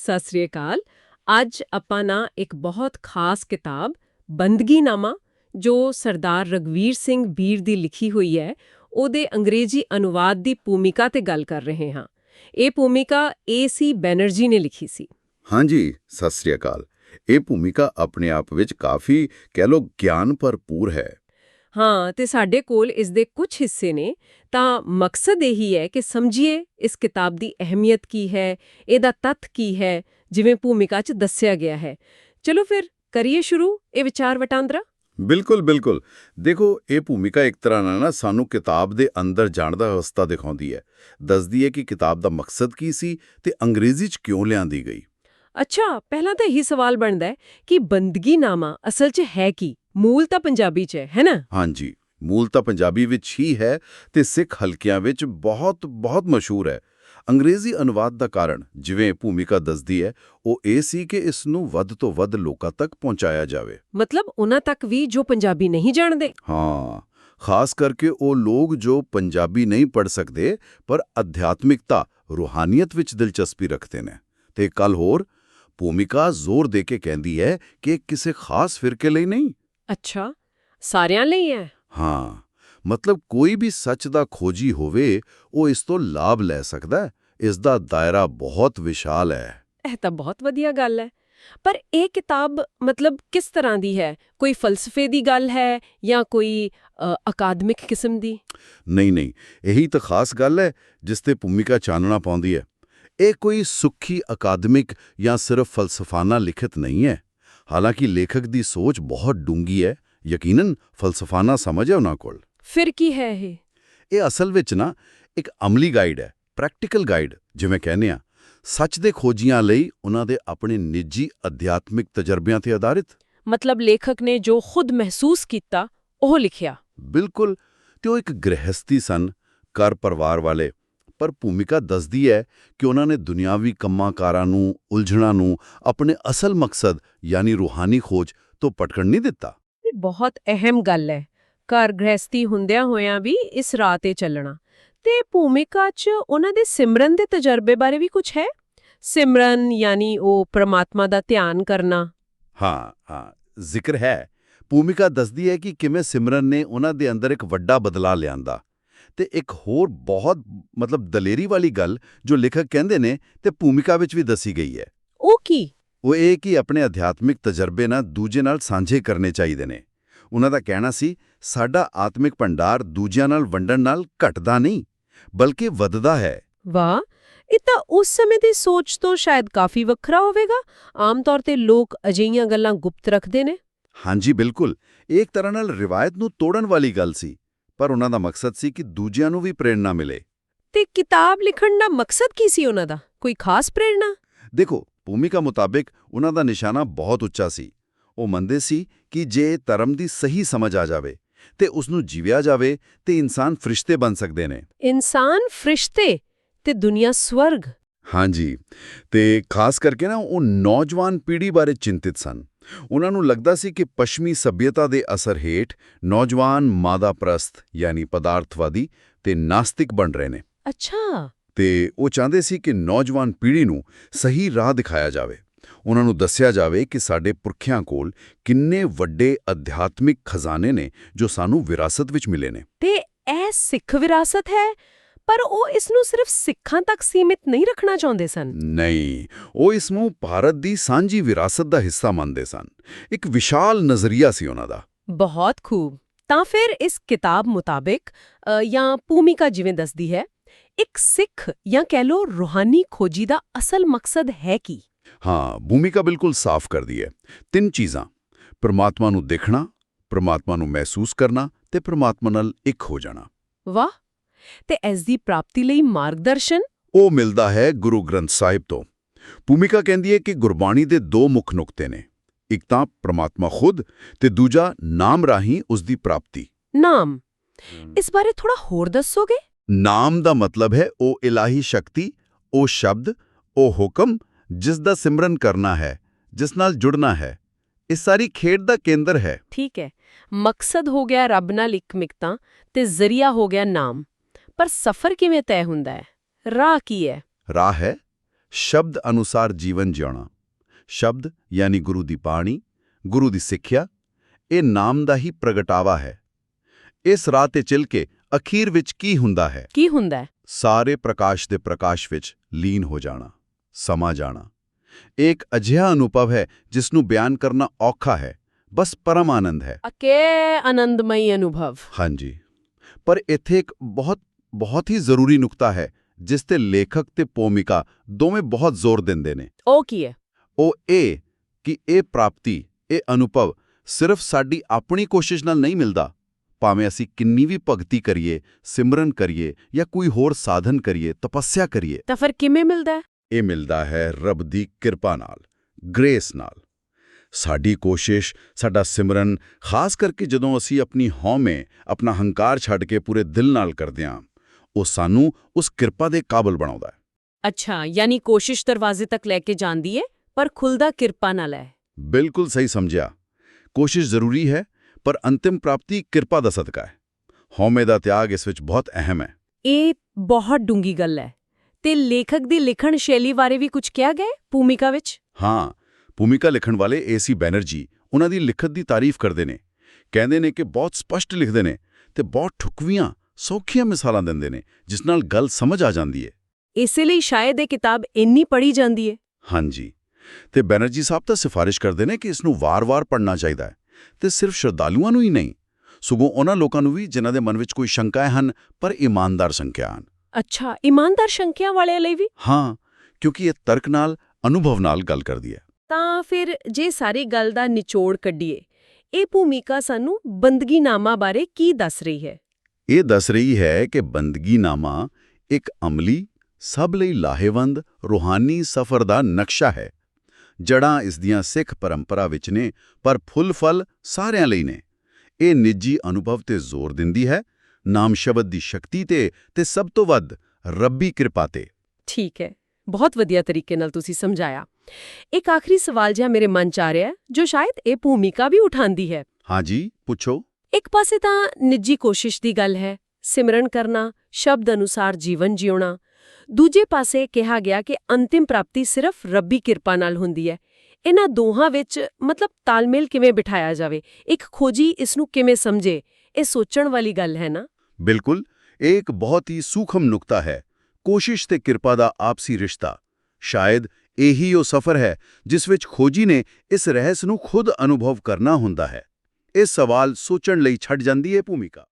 ਸਤਿ ਸ੍ਰੀ ਅਕਾਲ। ਅੱਜ ਆਪਾਂ ਨਾ ਇੱਕ ਬਹੁਤ ਖਾਸ ਕਿਤਾਬ, ਬੰਦਗੀਨਾਮਾ, ਜੋ ਸਰਦਾਰ ਰਗਵੀਰ ਸਿੰਘ ਬੀਰ ਦੀ ਲਿਖੀ ਹੋਈ ਹੈ, ਉਹਦੇ ਅੰਗਰੇਜ਼ੀ ਅਨੁਵਾਦ ਦੀ ਭੂਮਿਕਾ ਤੇ ਗੱਲ ਕਰ ਰਹੇ ਹਾਂ। ਇਹ ਭੂਮਿਕਾ ਏ.ਸੀ. ਬੈਨਰਜੀ ਨੇ ਲਿਖੀ ਸੀ। ਹਾਂਜੀ, ਸਤਿ ਸ੍ਰੀ ਅਕਾਲ। ਇਹ ਭੂਮਿਕਾ ਆਪਣੇ ਆਪ ਵਿੱਚ ਕਾਫੀ ਕਹਿ ਲੋ ਗਿਆਨ ਭਰਪੂਰ ਹੈ। ਹਾਂ, ਤੇ ਸਾਡੇ ਕੋਲ ਇਸ ਦੇ ਕੁਝ ਹਿੱਸੇ ਨੇ। ਤਾਂ ਮਕਸਦ ਇਹੀ ਹੈ ਕਿ ਸਮਝੀਏ ਇਸ ਕਿਤਾਬ ਦੀ ਅਹਿਮੀਅਤ ਕੀ ਹੈ, ਇਹਦਾ ਤੱਥ ਕੀ ਹੈ, ਜਿਵੇਂ ਭੂਮਿਕਾ 'ਚ ਦੱਸਿਆ ਗਿਆ ਹੈ। ਚਲੋ ਫਿਰ, ਕਰੀਏ ਸ਼ੁਰੂ, ਇਹ ਵਿਚਾਰ ਵਟਾਂਦਰਾ? ਬਿਲਕੁਲ ਬਿਲਕੁਲ। ਦੇਖੋ, ਇਹ ਭੂਮਿਕਾ ਇੱਕ ਤਰ੍ਹਾਂ ਨਾਲ ਨਾ ਸਾਨੂੰ ਕਿਤਾਬ ਦੇ ਅੰਦਰ ਜਾਣ ਦਾ ਰਸਤਾ ਦਿਖਾਉਂਦੀ ਹੈ। ਦੱਸਦੀ ਹੈ ਕਿ ਕਿਤਾਬ ਦਾ ਮਕਸਦ ਕੀ ਸੀ ਤੇ ਅੰਗਰੇਜ਼ੀ 'ਚ ਕਿਉਂ ਲਿਆਂਦੀ ਗਈ। ਅੱਛਾ ਪਹਿਲਾਂ ਤਾਂ ਇਹੀ ਸਵਾਲ ਬਣਦਾ ਹੈ ਕਿ ਬੰਦਗੀਨਾਮਾ ਅਸਲ 'ਚ ਹੈ ਕੀ? ਮੂਲ ਤਾਂ ਪੰਜਾਬੀ 'ਚ ਹੈ ਹੈ ਨਾ? ਹਾਂਜੀ ਮੂਲ ਤਾਂ ਪੰਜਾਬੀ ਵਿੱਚ ਹੀ ਹੈ ਤੇ ਸਿੱਖ ਹਲਕਿਆਂ ਵਿੱਚ ਬਹੁਤ ਬਹੁਤ ਮਸ਼ਹੂਰ ਹੈ। ਅੰਗਰੇਜ਼ੀ ਅਨੁਵਾਦ ਦਾ ਕਾਰਨ ਜਿਵੇਂ ਭੂਮਿਕਾ ਦੱਸਦੀ ਹੈ ਉਹ ਇਹ ਸੀ ਕਿ ਇਸ ਨੂੰ ਵੱਧ ਤੋਂ ਵੱਧ ਲੋਕਾਂ ਤੱਕ ਪਹੁੰਚਾਇਆ ਜਾਵੇ। ਮਤਲਬ ਉਹਨਾਂ ਤੱਕ ਵੀ ਜੋ ਪੰਜਾਬੀ ਨਹੀਂ ਜਾਣਦੇ? ਹਾਂ ਖਾਸ ਕਰਕੇ ਉਹ ਲੋਕ ਜੋ ਪੰਜਾਬੀ ਨਹੀਂ ਪੜ੍ਹ ਸਕਦੇ ਪਰ ਅਧਿਆਤਮਿਕਤਾ ਰੂਹਾਨੀਅਤ ਵਿੱਚ ਦਿਲਚਸਪੀ ਰੱਖਦੇ ਨੇ। ਤੇ ਕੱਲ ਹੋਰ ਭੂਮਿਕਾ ਜ਼ੋਰ ਦੇ ਕੇ ਕਹਿੰਦੀ ਹੈ ਕਿ ਕਿਸੇ ਖਾਸ ਫਿਰਕੇ ਲਈ ਨਹੀਂ। ਅੱਛਾ ਸਾਰਿਆਂ ਲਈ ਹੈ? ਹਾਂ ਮਤਲਬ ਕੋਈ ਵੀ ਸੱਚ ਦਾ ਖੋਜੀ ਹੋਵੇ ਉਹ ਇਸ ਤੋਂ ਲਾਭ ਲੈ ਸਕਦਾ ਇਸ ਦਾ ਦਾਇਰਾ ਬਹੁਤ ਵਿਸ਼ਾਲ ਹੈ। ਇਹ ਤਾਂ ਬਹੁਤ ਵਧੀਆ ਗੱਲ ਹੈ। ਪਰ ਇਹ ਕਿਤਾਬ ਮਤਲਬ ਕਿਸ ਤਰ੍ਹਾਂ ਦੀ ਹੈ? ਕੋਈ ਫਲਸਫੇ ਦੀ ਗੱਲ ਹੈ ਜਾਂ ਕੋਈ ਅਕਾਦਮਿਕ ਕਿਸਮ ਦੀ? ਨਹੀਂ ਨਹੀਂ ਇਹੀ ਤਾਂ ਖਾਸ ਗੱਲ ਹੈ ਜਿਸ ਤੇ ਭੂਮਿਕਾ ਚਾਨਣਾ ਪਾਉਂਦੀ ਹੈ। ਇਹ ਕੋਈ ਸੁੱਖੀ ਅਕਾਦਮਿਕ ਜਾਂ ਸਿਰਫ ਫਲਸਫਾਨਾ ਲਿਖਤ ਨਹੀਂ ਹੈ। ਹਾਲਾਂਕਿ ਲੇਖਕ ਦੀ ਸੋਚ ਬਹੁਤ ਡੂੰਗੀ ਹੈ। ਯਕੀਨਨ ਫਲਸਫਾਨਾ ਸਮਝ ਹੈ ਉਹਨਾਂ ਕੋਲ। ਫਿਰ ਕੀ ਹੈ ਇਹ? ਇਹ ਅਸਲ ਵਿੱਚ ਨਾ ਇੱਕ ਅਮਲੀ ਗਾਈਡ ਹੈ ਪ੍ਰੈਕਟੀਕਲ ਗਾਈਡ ਜਿਵੇਂ ਕਹਿੰਦੇ ਆ ਸੱਚ ਦੇ ਖੋਜੀਆਂ ਲਈ ਉਹਨਾਂ ਦੇ ਆਪਣੇ ਨਿੱਜੀ ਅਧਿਆਤਮਿਕ ਤਜਰਬਿਆਂ ਤੇ ਆਧਾਰਿਤ। ਮਤਲਬ ਲੇਖਕ ਨੇ ਜੋ ਖੁਦ ਮਹਿਸੂਸ ਕੀਤਾ ਉਹ ਲਿਖਿਆ। ਬਿਲਕੁਲ ਤੇ ਉਹ ਇੱਕ ਗ੍ਰਹਿਸਤੀ ਸਨ ਘਰ ਪਰਿਵਾਰ ਵਾਲੇ। ਪਰ ਭੂਮਿਕਾ ਦੱਸਦੀ ਹੈ ਕਿ ਉਹਨਾਂ ਨੇ ਦੁਨਿਆਵੀ ਕੰਮਾਂਕਾਰਾਂ ਨੂੰ ਉਲਝਣਾਂ ਨੂੰ ਆਪਣੇ ਅਸਲ ਮਕਸਦ ਯਾਨੀ ਰੂਹਾਨੀ ਖੋਜ ਤੋਂ ਭਟਕਣ ਨਹੀਂ ਦਿੱਤਾ। ਇਹ ਬਹੁਤ ਅਹਿਮ ਗੱਲ ਹੈ। ਘਰ ਗ੍ਰਹਿਸਤੀ ਹੁੰਦਿਆਂ ਹੋਇਆਂ ਵੀ ਇਸ ਰਾਹ ਤੇ ਚੱਲਣਾ। ਤੇ ਭੂਮਿਕਾ 'ਚ ਉਹਨਾਂ ਦੇ ਸਿਮਰਨ ਦੇ ਤਜਰਬੇ ਬਾਰੇ ਵੀ ਕੁਝ ਹੈ? ਸਿਮਰਨ ਯਾਨੀ ਉਹ ਪ੍ਰਮਾਤਮਾ ਦਾ ਧਿਆਨ ਕਰਨਾ। ਹਾਂ ਹਾਂ ਜ਼ਿਕਰ ਹੈ। ਭੂਮਿਕਾ ਦੱਸਦੀ ਹੈ ਕਿ ਕਿਵੇਂ ਸਿਮਰਨ ਨੇ ਉਹਨਾਂ ਦੇ ਅੰਦਰ ਇੱਕ ਵੱਡਾ ਬਦਲਾਅ ਲਿਆਂਦਾ। ਤੇ ਇੱਕ ਹੋਰ ਬਹੁਤ ਮਤਲਬ ਦਲੇਰੀ ਵਾਲੀ ਗੱਲ ਜੋ ਲੇਖਕ ਕਹਿੰਦੇ ਨੇ ਤੇ ਭੂਮਿਕਾ ਵਿੱਚ ਵੀ ਦੱਸੀ ਗਈ ਹੈ। ਉਹ ਕੀ? ਉਹ ਇਹ ਕਿ ਆਪਣੇ ਅਧਿਆਤਮਿਕ ਤਜਰਬੇ ਨਾਲ ਦੂਜੇ ਨਾਲ ਸਾਂਝੇ ਕਰਨੇ ਚਾਹੀਦੇ ਨੇ। ਉਹਨਾਂ ਦਾ ਕਹਿਣਾ ਸੀ ਸਾਡਾ ਆਤਮਿਕ ਭੰਡਾਰ ਦੂਜਿਆਂ ਨਾਲ ਵੰਡਣ ਨਾਲ ਘਟਦਾ ਨਹੀਂ ਬਲਕਿ ਵੱਧਦਾ ਹੈ। ਵਾਹ! ਇਹ ਤਾਂ ਉਸ ਸਮੇਂ ਦੀ ਸੋਚ ਤੋਂ ਸ਼ਾਇਦ ਕਾਫੀ ਵੱਖਰਾ ਹੋਵੇਗਾ। ਆਮ ਤੌਰ ਤੇ ਲੋਕ ਅਜਿਹੀਆਂ ਗੱਲਾਂ ਗੁਪਤ ਰੱਖਦੇ ਨੇ। ਹਾਂਜੀ ਬਿਲਕੁਲ। ਇੱਕ ਤਰ੍ਹਾਂ ਨਾਲ ਰਿਵਾਇਤ ਨੂੰ ਤੋੜਨ ਵਾਲੀ ਗੱਲ ਸੀ। ਪਰ ਉਹਨਾਂ ਦਾ ਮਕਸਦ ਸੀ ਕਿ ਦੂਜਿਆਂ ਨੂੰ ਵੀ ਪ੍ਰੇਰਣਾ ਮਿਲੇ। ਤੇ ਕਿਤਾਬ ਲਿਖਣ ਦਾ ਮਕਸਦ ਕੀ ਸੀ ਉਹਨਾਂ ਦਾ? ਕੋਈ ਖਾਸ ਪ੍ਰੇਰਣਾ? ਦੇਖੋ ਭੂਮਿਕਾ ਮੁਤਾਬਿਕ ਉਹਨਾਂ ਦਾ ਨਿਸ਼ਾਨਾ ਬਹੁਤ ਉੱਚਾ ਸੀ। ਉਹ ਮੰਨਦੇ ਸੀ ਕਿ ਜੇ ਧਰਮ ਦੀ ਸਹੀ ਸਮਝ ਆ ਜਾਵੇ ਤੇ ਉਸ ਨੂੰ ਜੀਵਿਆ ਜਾਵੇ ਤੇ ਇਨਸਾਨ ਫਰਿਸ਼ਤੇ ਬਣ ਸਕਦੇ ਨੇ। ਇਨਸਾਨ ਫਰਿਸ਼ਤੇ ਤੇ ਦੁਨੀਆ ਸਵਰਗ। ਹਾਂਜੀ ਤੇ ਖਾਸ ਕਰਕੇ ਨਾ ਉਹ ਨੌਜਵਾਨ ਪੀੜ੍ਹੀ ਬਾਰੇ ਚਿੰਤਿਤ ਸਨ। ਉਹਨਾਂ ਨੂੰ ਲੱਗਦਾ ਸੀ ਕਿ ਪੱਛਮੀ ਸਭਿਅਤਾ ਦੇ ਅਸਰ ਹੇਠ ਨੌਜਵਾਨ ਮਾਦਾ ਪ੍ਰਸਤ ਯਾਨੀ ਪਦਾਰਥਵਾਦੀ ਤੇ ਨਾਸਤਿਕ ਬਣ ਰਹੇ ਨੇ। ਅੱਛਾ। ਤੇ ਉਹ ਚਾਹੁੰਦੇ ਸੀ ਕਿ ਨੌਜਵਾਨ ਪੀੜ੍ਹੀ ਨੂੰ ਸਹੀ ਰਾਹ ਦਿਖਾਇਆ ਜਾਵੇ। ਉਹਨਾਂ ਨੂੰ ਦੱਸਿਆ ਜਾਵੇ ਕਿ ਸਾਡੇ ਪੁਰਖਿਆਂ ਕੋਲ ਕਿੰਨੇ ਵੱਡੇ ਅਧਿਆਤਮਿਕ ਖਜ਼ਾਨੇ ਨੇ ਜੋ ਸਾਨੂੰ ਵਿਰਾਸਤ ਵਿੱਚ ਮਿਲੇ ਨੇ। ਤੇ ਇਹ ਸਿੱਖ ਵਿਰਾਸਤ ਹੈ? ਪਰ ਉਹ ਇਸ ਨੂੰ ਸਿਰਫ ਸਿੱਖਾਂ ਤੱਕ ਸੀਮਿਤ ਨਹੀਂ ਰੱਖਣਾ ਚਾਹੁੰਦੇ ਸਨ। ਨਹੀਂ ਉਹ ਇਸ ਨੂੰ ਭਾਰਤ ਦੀ ਸਾਂਝੀ ਵਿਰਾਸਤ ਦਾ ਹਿੱਸਾ ਮੰਨਦੇ ਸਨ। ਇੱਕ ਵਿਸ਼ਾਲ ਨਜ਼ਰੀਆ ਸੀ ਉਹਨਾਂ ਦਾ। ਬਹੁਤ ਖੂਬ। ਤਾਂ ਫਿਰ ਇਸ ਕਿਤਾਬ ਮੁਤਾਬਿਕ ਜਾਂ ਭੂਮਿਕਾ ਜਿਵੇਂ ਦੱਸਦੀ ਹੈ ਇੱਕ ਸਿੱਖ ਜਾਂ ਕਹਿ ਲੋ ਰੂਹਾਨੀ ਖੋਜੀ ਦਾ ਅਸਲ ਮਕਸਦ ਹੈ ਕੀ? ਹਾਂ ਭੂਮਿਕਾ ਬਿਲਕੁਲ ਸਾਫ਼ ਕਰਦੀ ਹੈ। ਤਿੰਨ ਚੀਜ਼ਾਂ ਪ੍ਰਮਾਤਮਾ ਨੂੰ ਦੇਖਣਾ ਪ੍ਰਮਾਤਮਾ ਨੂੰ ਮਹਿਸੂਸ ਕਰਨਾ ਤੇ ਪ੍ਰਮਾਤਮਾ ਨਾਲ ਇੱਕ ਹੋ ਜਾਣਾ। ਵਾਹ! ਤੇ ਇਸ ਦੀ ਪ੍ਰਾਪਤੀ ਲਈ ਮਾਰਗਦਰਸ਼ਨ? ਉਹ ਮਿਲਦਾ ਹੈ ਗੁਰੂ ਗ੍ਰੰਥ ਸਾਹਿਬ ਤੋਂ। ਭੂਮਿਕਾ ਕਹਿੰਦੀ ਹੈ ਕਿ ਗੁਰਬਾਣੀ ਦੇ ਦੋ ਮੁੱਖ ਨੁਕਤੇ ਨੇ। ਇੱਕ ਤਾਂ ਪ੍ਰਮਾਤਮਾ ਖੁਦ ਤੇ ਦੂਜਾ ਨਾਮ ਰਾਹੀਂ ਉਸ ਦੀ ਪ੍ਰਾਪਤੀ। ਨਾਮ। ਇਸ ਬਾਰੇ ਥੋੜਾ ਹੋਰ ਦੱਸੋਗੇ? ਨਾਮ ਦਾ ਮਤਲਬ ਹੈ ਉਹ ਇਲਾਹੀ ਸ਼ਕਤੀ ਉਹ ਸ਼ਬਦ ਉਹ ਹੁਕਮ ਜਿਸ ਦਾ ਸਿਮਰਨ ਕਰਨਾ ਹੈ ਜਿਸ ਨਾਲ ਜੁੜਨਾ ਹੈ। ਇਹ ਸਾਰੀ ਖੇਡ ਦਾ ਕੇਂਦਰ ਹੈ। ਠੀਕ ਹੈ। ਮਕਸਦ ਹੋ ਗਿਆ ਰੱਬ ਨਾਲ ਇਕਮਿਕਤਾ ਤੇ ਜ਼ਰੀਆ ਹੋ ਗਿਆ ਨਾਮ। ਪਰ ਸਫ਼ਰ ਕਿਵੇਂ ਤੈਅ ਹੁੰਦਾ ਹੈ? ਰਾਹ ਕੀ ਹੈ? ਰਾਹ ਹੈ ਸ਼ਬਦ ਅਨੁਸਾਰ ਜੀਵਨ ਜਿਉਣਾ। ਸ਼ਬਦ ਯਾਨੀ ਗੁਰੂ ਦੀ ਬਾਣੀ ਗੁਰੂ ਦੀ ਸਿੱਖਿਆ ਇਹ ਨਾਮ ਦਾ ਹੀ ਪ੍ਰਗਟਾਵਾ ਹੈ। ਇਸ ਰਾਹ ਤੇ ਚੱਲ ਕੇ ਅਖੀਰ ਵਿੱਚ ਕੀ ਹੁੰਦਾ ਹੈ? ਕੀ ਹੁੰਦਾ ਹੈ? ਸਾਰੇ ਪ੍ਰਕਾਸ਼ ਦੇ ਪ੍ਰਕਾਸ਼ ਵਿੱਚ ਲੀਨ ਹੋ ਜਾਣਾ ਸਮਾ ਜਾਣਾ। ਇੱਕ ਅਜਿਹਾ ਅਨੁਭਵ ਹੈ ਜਿਸ ਨੂੰ ਬਿਆਨ ਕਰਨਾ ਔਖਾ ਹੈ ਬਸ ਪਰਮ ਆਨੰਦ ਹੈ। ਅਕੇ ਆਨੰਦਮਈ ਅਨੁਭਵ। ਹਾਂਜੀ। ਪਰ ਇੱਥੇ ਇੱਕ ਬਹੁਤ ਬਹੁਤ ਹੀ ਜ਼ਰੂਰੀ ਨੁਕਤਾ ਹੈ ਜਿਸ ਤੇ ਲੇਖਕ ਤੇ ਭੂਮਿਕਾ ਦੋਵੇਂ ਬਹੁਤ ਜ਼ੋਰ ਦਿੰਦੇ ਨੇ। ਉਹ ਕੀ ਹੈ? ਉਹ ਇਹ ਕਿ ਇਹ ਪ੍ਰਾਪਤੀ ਇਹ ਅਨੁਭਵ ਸਿਰਫ ਸਾਡੀ ਆਪਣੀ ਕੋਸ਼ਿਸ਼ ਨਾਲ ਨਹੀਂ ਮਿਲਦਾ। ਭਾਵੇਂ ਅਸੀਂ ਕਿੰਨੀ ਵੀ ਭਗਤੀ ਕਰੀਏ ਸਿਮਰਨ ਕਰੀਏ ਜਾਂ ਕੋਈ ਹੋਰ ਸਾਧਨ ਕਰੀਏ ਤਪੱਸਿਆ ਕਰੀਏ। ਤਾਂ ਫਿਰ ਕਿਵੇਂ ਮਿਲਦਾ ਹੈ? ਇਹ ਮਿਲਦਾ ਹੈ ਰੱਬ ਦੀ ਕਿਰਪਾ ਨਾਲ ਗ੍ਰੇਸ ਨਾਲ। ਸਾਡੀ ਕੋਸ਼ਿਸ਼ ਸਾਡਾ ਸਿਮਰਨ ਖਾਸ ਕਰਕੇ ਜਦੋਂ ਅਸੀਂ ਆਪਣੀ ਹਉਮੈ ਆਪਣਾ ਹੰਕਾਰ ਛੱਡ ਕੇ ਪੂਰੇ ਦਿਲ ਨਾਲ ਕਰਦੇ ਹਾਂ ਉਹ ਸਾਨੂੰ ਉਸ ਕਿਰਪਾ ਦੇ ਕਾਬਲ ਬਣਾਉਂਦਾ ਹੈ। ਅੱਛਾ ਯਾਨੀ ਕੋਸ਼ਿਸ਼ ਦਰਵਾਜ਼ੇ ਤੱਕ ਲੈ ਕੇ ਜਾਂਦੀ ਹੈ ਪਰ ਖੁੱਲਦਾ ਕਿਰਪਾ ਨਾਲ ਹੈ ਬਿਲਕੁਲ ਸਹੀ ਸਮਝਿਆ। ਕੋਸ਼ਿਸ਼ ਜ਼ਰੂਰੀ ਹੈ ਪਰ ਅੰਤਿਮ ਪ੍ਰਾਪਤੀ ਕਿਰਪਾ ਦਾ ਸਦਕਾ ਹੈ। ਹਉਮੈ ਦਾ ਤਿਆਗ ਇਸ ਵਿੱਚ ਬਹੁਤ ਅਹਿਮ ਹੈ। ਇਹ ਬਹੁਤ ਡੂੰਗੀ ਗੱਲ ਹੈ। ਤੇ ਲੇਖਕ ਦੀ ਲਿਖਣ ਸ਼ੈਲੀ ਬਾਰੇ ਵੀ ਕੁਝ ਕਿਹਾ ਗਿਆ ਭੂਮਿਕਾ ਵਿੱਚ? ਹਾਂ ਭੂਮਿਕਾ ਲਿਖਣ ਵਾਲੇ ਏਸੀ ਬੈਨਰਜੀ ਉਹਨਾਂ ਦੀ ਲਿਖਤ ਦੀ ਤਾਰੀਫ ਕਰਦੇ ਨੇ। ਕਹਿੰਦੇ ਨੇ ਕਿ ਬਹੁਤ ਸਪਸ਼ਟ ਲਿਖਦੇ ਨੇ ਤੇ ਬਹੁਤ ਠੁਕਵੀਆਂ ਸੌਖੀਆਂ ਮਿਸਾਲਾਂ ਦਿੰਦੇ ਨੇ ਜਿਸ ਨਾਲ ਗੱਲ ਸਮਝ ਆ ਜਾਂਦੀ ਹੈ ਇਸੇ ਲਈ ਸ਼ਾਇਦ ਇਹ ਕਿਤਾਬ ਇੰਨੀ ਪੜ੍ਹੀ ਜਾਂਦੀ ਹੈ ਹਾਂਜੀ। ਤੇ ਬੈਨਰਜੀ ਸਾਹਿਬ ਤਾਂ ਸਿਫਾਰਿਸ਼ ਕਰਦੇ ਨੇ ਕਿ ਇਸ ਨੂੰ ਵਾਰ-ਵਾਰ ਪੜ੍ਹਨਾ ਚਾਹੀਦਾ ਹੈ। ਤੇ ਸਿਰਫ ਸ਼ਰਧਾਲੂਆਂ ਨੂੰ ਹੀ ਨਹੀਂ ਸਗੋਂ ਉਹਨਾਂ ਲੋਕਾਂ ਨੂੰ ਵੀ ਜਿਨ੍ਹਾਂ ਦੇ ਮਨ ਵਿੱਚ ਕੋਈ ਸ਼ੰਕਾਏ ਹਨ ਪਰ ਇਮਾਨਦਾਰ ਸ਼ੰਕਿਆ ਹਨ। ਅੱਛਾ ਇਮਾਨਦਾਰ ਸ਼ੰਕਿਆ ਵਾਲਿਆਂ ਲਈ ਵੀ? ਹਾਂ ਕਿਉਂਕਿ ਇਹ ਤਰਕ ਨਾਲ ਅਨੁਭਵ ਨਾਲ ਗੱਲ ਕਰਦੀ ਹੈ। ਤਾਂ ਫਿਰ ਜੇ ਸਾਰੀ ਗੱਲ ਦਾ ਨਿਚੋੜ ਕੱਢੀਏ ਇਹ ਭੂਮਿਕਾ ਸਾਨੂੰ ਬੰਦਗੀਨਾਮਾ ਬਾਰੇ ਕੀ ਦੱਸ ਰਹੀ ਹੈ? ਇਹ ਦੱਸ ਰਹੀ ਹੈ ਕਿ ਬੰਦਗੀਨਾਮਾ ਇੱਕ ਅਮਲੀ ਸਭ ਲਈ ਲਾਹੇਵੰਦ ਰੂਹਾਨੀ ਸਫ਼ਰ ਦਾ ਨਕਸ਼ਾ ਹੈ। ਜੜਾਂ ਇਸ ਦੀਆਂ ਸਿੱਖ ਪਰੰਪਰਾ ਵਿੱਚ ਨੇ ਪਰ ਫੁੱਲ-ਫਲ ਸਾਰਿਆਂ ਲਈ ਨੇ। ਇਹ ਨਿੱਜੀ ਅਨੁਭਵ ਤੇ ਜ਼ੋਰ ਦਿੰਦੀ ਹੈ ਨਾਮ ਸ਼ਬਦ ਦੀ ਸ਼ਕਤੀ ਤੇ ਤੇ ਸਭ ਤੋਂ ਵੱਧ ਰੱਬੀ ਕਿਰਪਾ ਤੇ। ਠੀਕ ਹੈ। ਬਹੁਤ ਵਧੀਆ ਤਰੀਕੇ ਨਾਲ ਤੁਸੀਂ ਸਮਝਾਇਆ। ਇੱਕ ਆਖਰੀ ਸਵਾਲ ਜਿਹਾ ਮੇਰੇ ਮਨ ਚ ਆ ਰਿਹਾ ਜੋ ਸ਼ਾਇਦ ਇਹ ਭੂਮਿਕਾ ਵੀ ਉਠਾਉਂਦੀ ਹੈ। ਹਾਂਜੀ ਪੁੱਛੋ। ਇੱਕ ਪਾਸੇ ਤਾਂ ਨਿੱਜੀ ਕੋਸ਼ਿਸ਼ ਦੀ ਗੱਲ ਹੈ, ਸਿਮਰਨ ਕਰਨਾ, ਸ਼ਬਦ ਅਨੁਸਾਰ ਜੀਵਨ ਜਿਉਣਾ। ਦੂਜੇ ਪਾਸੇ ਕਿਹਾ ਗਿਆ ਕਿ ਅੰਤਿਮ ਪ੍ਰਾਪਤੀ ਸਿਰਫ ਰੱਬੀ ਕਿਰਪਾ ਨਾਲ ਹੁੰਦੀ ਹੈ। ਇਹਨਾਂ ਦੋਹਾਂ ਵਿੱਚ ਮਤਲਬ ਤਾਲਮੇਲ ਕਿਵੇਂ ਬਿਠਾਇਆ ਜਾਵੇ? ਇੱਕ ਖੋਜੀ ਇਸ ਨੂੰ ਕਿਵੇਂ ਸਮਝੇ? ਇਹ ਸੋਚਣ ਵਾਲੀ ਗੱਲ ਹੈ ਨਾ? ਬਿਲਕੁਲ, ਇਹ ਇੱਕ ਬਹੁਤ ਹੀ ਸੂਖਮ ਨੁਕਤਾ ਹੈ। ਕੋਸ਼ਿਸ਼ ਤੇ ਕਿਰਪਾ ਦਾ ਆਪਸੀ ਰਿਸ਼ਤਾ। ਸ਼ਾਇਦ ਇਹੀ ਉਹ ਸਫ਼ਰ ਹੈ ਜਿਸ ਵਿੱਚ ਖੋਜੀ ਨੇ ਇਸ ਰਹੱਸ ਨੂੰ ਖੁਦ ਅਨੁਭਵ ਕਰਨਾ ਹੁੰਦਾ ਹੈ। ਇਹ ਸਵਾਲ ਸੋਚਣ ਲਈ ਛੱਡ ਜਾਂਦੀ ਹੈ ਭੂਮਿਕਾ।